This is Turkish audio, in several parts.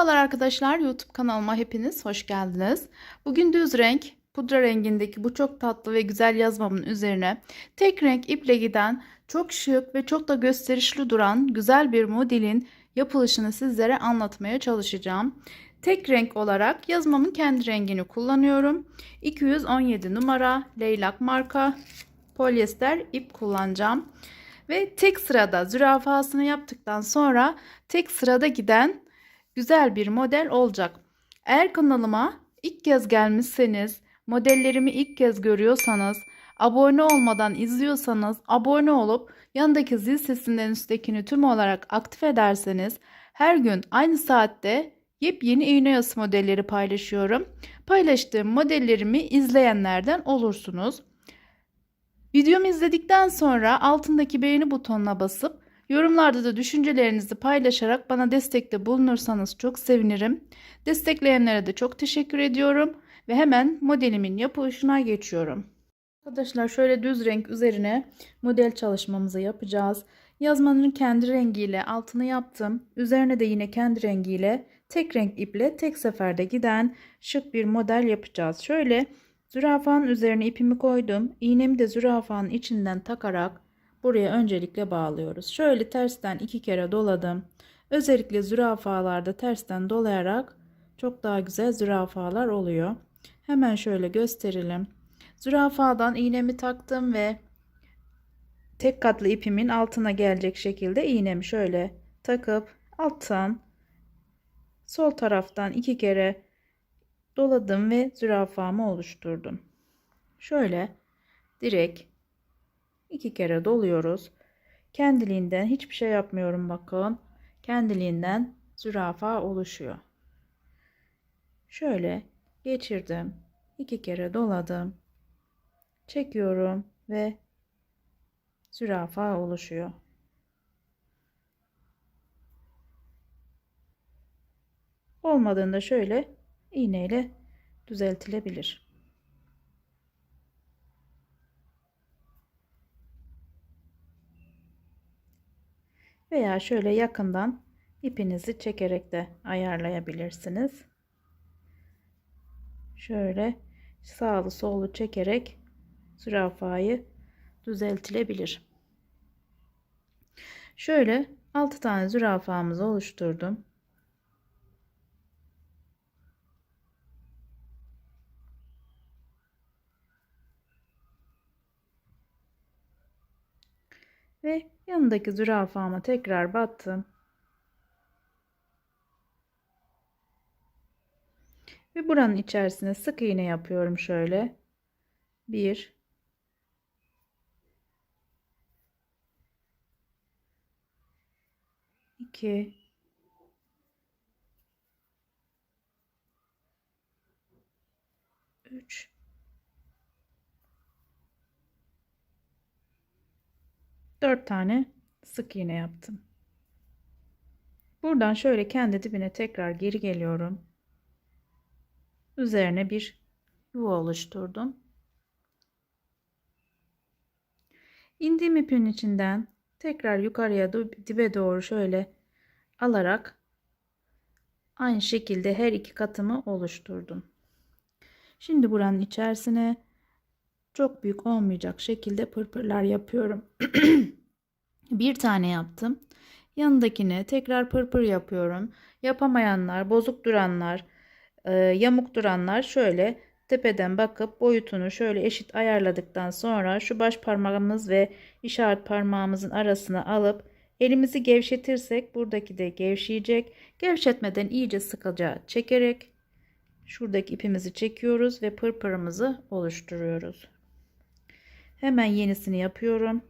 Merhabalar arkadaşlar YouTube kanalıma hepiniz hoş geldiniz. Bugün düz renk pudra rengindeki bu çok tatlı ve güzel yazmamın üzerine tek renk iple giden çok şık ve çok da gösterişli duran güzel bir modelin yapılışını sizlere anlatmaya çalışacağım. Tek renk olarak yazmamın kendi rengini kullanıyorum. 217 numara leylak marka polyester ip kullanacağım. Ve tek sırada zürafasını yaptıktan sonra tek sırada giden güzel bir model olacak. Eğer kanalıma ilk kez gelmişseniz, modellerimi ilk kez görüyorsanız, abone olmadan izliyorsanız, abone olup yanındaki zil sesinden üsttekini tüm olarak aktif ederseniz her gün aynı saatte yepyeni iğne modelleri paylaşıyorum. Paylaştığım modellerimi izleyenlerden olursunuz. Videomu izledikten sonra altındaki beğeni butonuna basıp yorumlarda da düşüncelerinizi paylaşarak bana destekte bulunursanız çok sevinirim. Destekleyenlere de çok teşekkür ediyorum ve hemen modelimin yapılışına geçiyorum. Arkadaşlar şöyle düz renk üzerine model çalışmamızı yapacağız. Yazmanın kendi rengiyle altını yaptım. Üzerine de yine kendi rengiyle tek renk iple tek seferde giden şık bir model yapacağız. Şöyle Zürafanın üzerine ipimi koydum. İğnemi de zürafanın içinden takarak buraya öncelikle bağlıyoruz. Şöyle tersten iki kere doladım. Özellikle zürafalarda tersten dolayarak çok daha güzel zürafalar oluyor. Hemen şöyle gösterelim. Zürafadan iğnemi taktım ve tek katlı ipimin altına gelecek şekilde iğnemi şöyle takıp alttan sol taraftan iki kere doladım ve zürafamı oluşturdum. Şöyle direkt iki kere doluyoruz. Kendiliğinden hiçbir şey yapmıyorum bakın. Kendiliğinden zürafa oluşuyor. Şöyle geçirdim. iki kere doladım. Çekiyorum ve zürafa oluşuyor. Olmadığında şöyle iğneyle düzeltilebilir. Veya şöyle yakından ipinizi çekerek de ayarlayabilirsiniz. Şöyle sağlı sollu çekerek zürafayı düzeltilebilir. Şöyle 6 tane zürafamızı oluşturdum. Ve yanındaki zürafama tekrar battım. Ve buranın içerisine sık iğne yapıyorum şöyle. Bir, iki, üç, 4 tane sık iğne yaptım. Buradan şöyle kendi dibine tekrar geri geliyorum. Üzerine bir yuva oluşturdum. İndiğim ipin içinden tekrar yukarıya dibe doğru şöyle alarak aynı şekilde her iki katımı oluşturdum. Şimdi buranın içerisine çok büyük olmayacak şekilde pırpırlar yapıyorum. bir tane yaptım. Yanındakine tekrar pırpır yapıyorum. Yapamayanlar, bozuk duranlar, e, yamuk duranlar şöyle tepeden bakıp boyutunu şöyle eşit ayarladıktan sonra şu baş parmağımız ve işaret parmağımızın arasına alıp elimizi gevşetirsek buradaki de gevşeyecek. Gevşetmeden iyice sıkıca çekerek şuradaki ipimizi çekiyoruz ve pırpırımızı oluşturuyoruz. Hemen yenisini yapıyorum.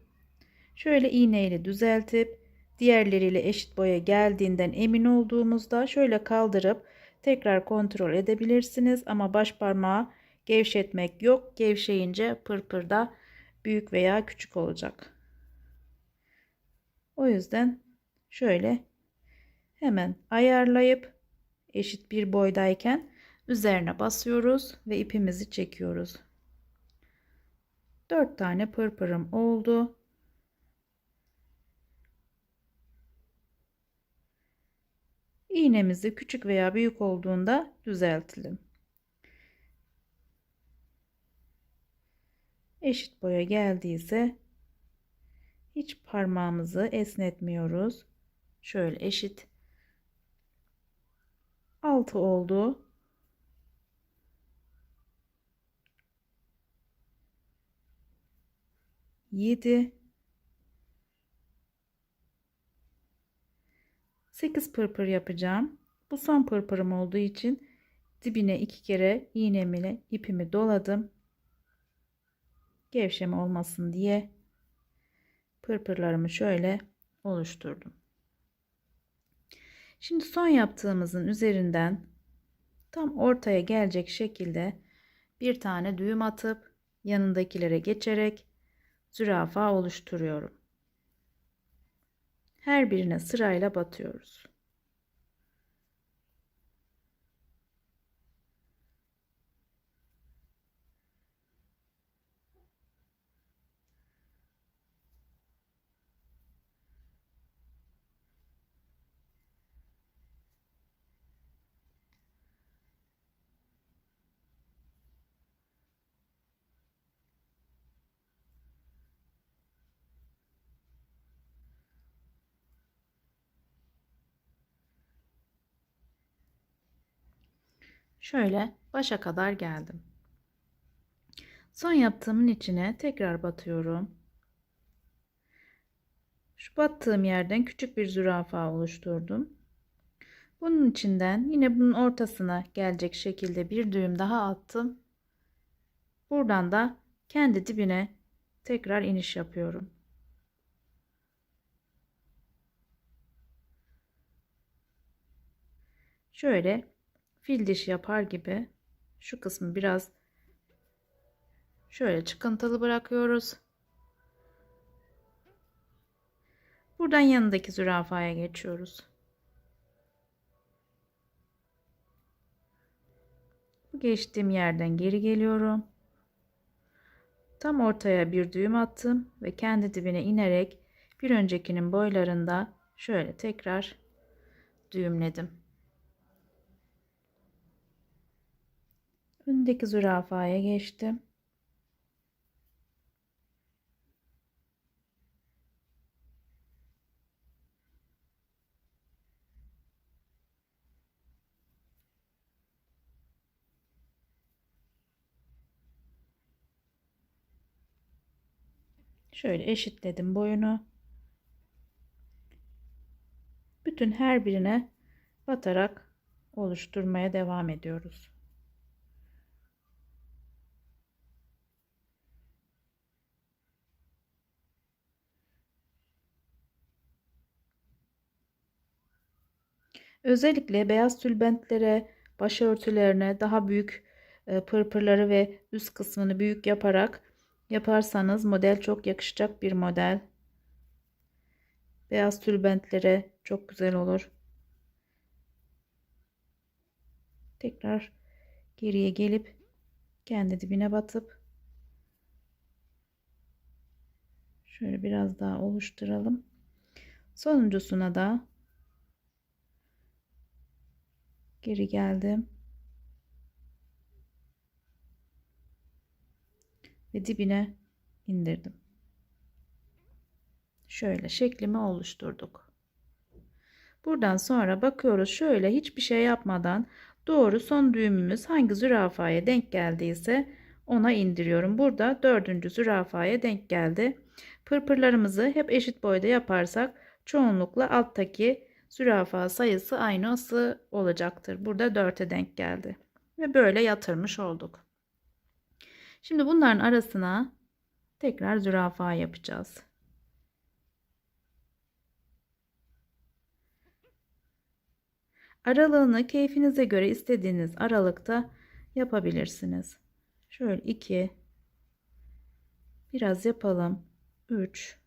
Şöyle iğneyle düzeltip diğerleriyle eşit boya geldiğinden emin olduğumuzda şöyle kaldırıp tekrar kontrol edebilirsiniz. Ama baş parmağı gevşetmek yok. Gevşeyince pırpırda büyük veya küçük olacak. O yüzden şöyle hemen ayarlayıp eşit bir boydayken üzerine basıyoruz ve ipimizi çekiyoruz. 4 tane pırpırım oldu. İğnemizi küçük veya büyük olduğunda düzeltelim. Eşit boya geldiyse hiç parmağımızı esnetmiyoruz. Şöyle eşit 6 oldu. Yedi. Sekiz pırpır yapacağım. Bu son pırpırım olduğu için dibine iki kere iğnemle ipimi doladım. Gevşeme olmasın diye pırpırlarımı şöyle oluşturdum. Şimdi son yaptığımızın üzerinden tam ortaya gelecek şekilde bir tane düğüm atıp yanındakilere geçerek zürafa oluşturuyorum. Her birine sırayla batıyoruz. Şöyle başa kadar geldim. Son yaptığımın içine tekrar batıyorum. Şu battığım yerden küçük bir zürafa oluşturdum. Bunun içinden yine bunun ortasına gelecek şekilde bir düğüm daha attım. Buradan da kendi dibine tekrar iniş yapıyorum. Şöyle fil dişi yapar gibi şu kısmı biraz şöyle çıkıntılı bırakıyoruz. Buradan yanındaki zürafaya geçiyoruz. Bu geçtiğim yerden geri geliyorum. Tam ortaya bir düğüm attım ve kendi dibine inerek bir öncekinin boylarında şöyle tekrar düğümledim. Öndeki zürafaya geçtim. Şöyle eşitledim boyunu. Bütün her birine batarak oluşturmaya devam ediyoruz. Özellikle beyaz tülbentlere, başörtülerine daha büyük e, pırpırları ve üst kısmını büyük yaparak yaparsanız model çok yakışacak bir model. Beyaz tülbentlere çok güzel olur. Tekrar geriye gelip kendi dibine batıp şöyle biraz daha oluşturalım. Sonuncusuna da geri geldim. Ve dibine indirdim. Şöyle şeklimi oluşturduk. Buradan sonra bakıyoruz şöyle hiçbir şey yapmadan doğru son düğümümüz hangi zürafaya denk geldiyse ona indiriyorum. Burada dördüncü zürafaya denk geldi. Pırpırlarımızı hep eşit boyda yaparsak çoğunlukla alttaki zürafa sayısı aynısı olacaktır. Burada 4'e denk geldi. Ve böyle yatırmış olduk. Şimdi bunların arasına tekrar zürafa yapacağız. Aralığını keyfinize göre istediğiniz aralıkta yapabilirsiniz. Şöyle 2 biraz yapalım. 3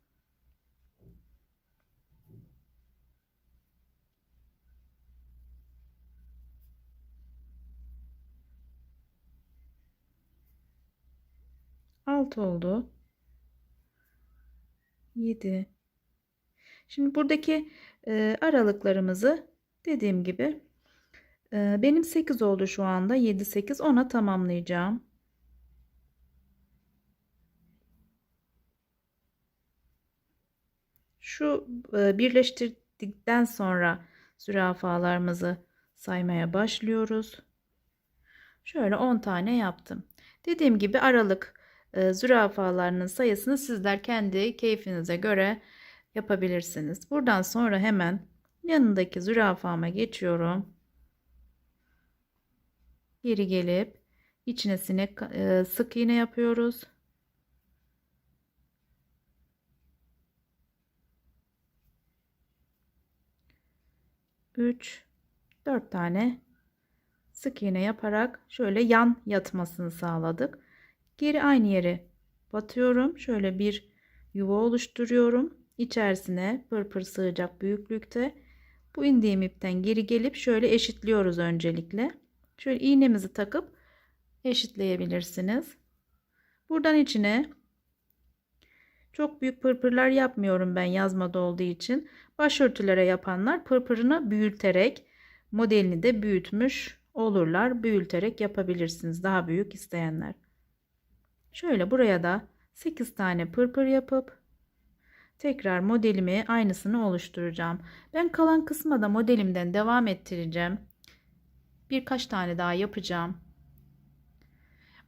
6 oldu. 7 Şimdi buradaki e, aralıklarımızı Dediğim gibi e, benim 8 oldu şu anda. 7 8 ona tamamlayacağım. Şu e, birleştirdikten sonra zürafalarımızı saymaya başlıyoruz. Şöyle 10 tane yaptım. Dediğim gibi aralık e, zürafalarının sayısını sizler kendi keyfinize göre yapabilirsiniz. Buradan sonra hemen yanındaki zürafama geçiyorum. Geri gelip içine sinek e, sık iğne yapıyoruz. Üç, dört tane sık iğne yaparak şöyle yan yatmasını sağladık. Geri aynı yere batıyorum. Şöyle bir yuva oluşturuyorum. İçerisine pırpır sığacak büyüklükte. Bu indiğim ipten geri gelip şöyle eşitliyoruz öncelikle. Şöyle iğnemizi takıp eşitleyebilirsiniz. Buradan içine çok büyük pırpırlar yapmıyorum ben yazmada olduğu için. Başörtülere yapanlar pırpırını büyüterek modelini de büyütmüş olurlar. Büyüterek yapabilirsiniz daha büyük isteyenler. Şöyle buraya da 8 tane pırpır yapıp tekrar modelimi aynısını oluşturacağım. Ben kalan kısma da modelimden devam ettireceğim. Birkaç tane daha yapacağım.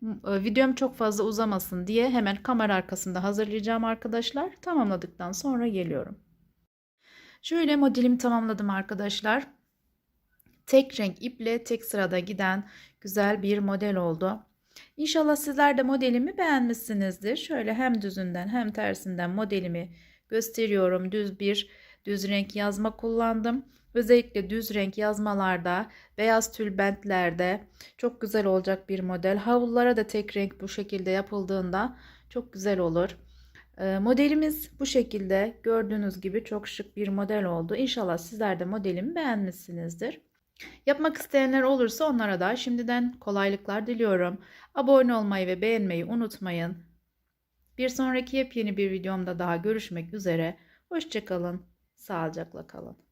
E, videom çok fazla uzamasın diye hemen kamera arkasında hazırlayacağım arkadaşlar. Tamamladıktan sonra geliyorum. Şöyle modelimi tamamladım arkadaşlar. Tek renk iple tek sırada giden güzel bir model oldu. İnşallah sizler de modelimi beğenmişsinizdir. Şöyle hem düzünden hem tersinden modelimi gösteriyorum. Düz bir düz renk yazma kullandım. Özellikle düz renk yazmalarda, beyaz tülbentlerde çok güzel olacak bir model. Havlulara da tek renk bu şekilde yapıldığında çok güzel olur. Ee, modelimiz bu şekilde gördüğünüz gibi çok şık bir model oldu. İnşallah sizler de modelimi beğenmişsinizdir. Yapmak isteyenler olursa onlara da şimdiden kolaylıklar diliyorum. Abone olmayı ve beğenmeyi unutmayın. Bir sonraki yepyeni bir videomda daha görüşmek üzere. Hoşçakalın, sağlıcakla kalın.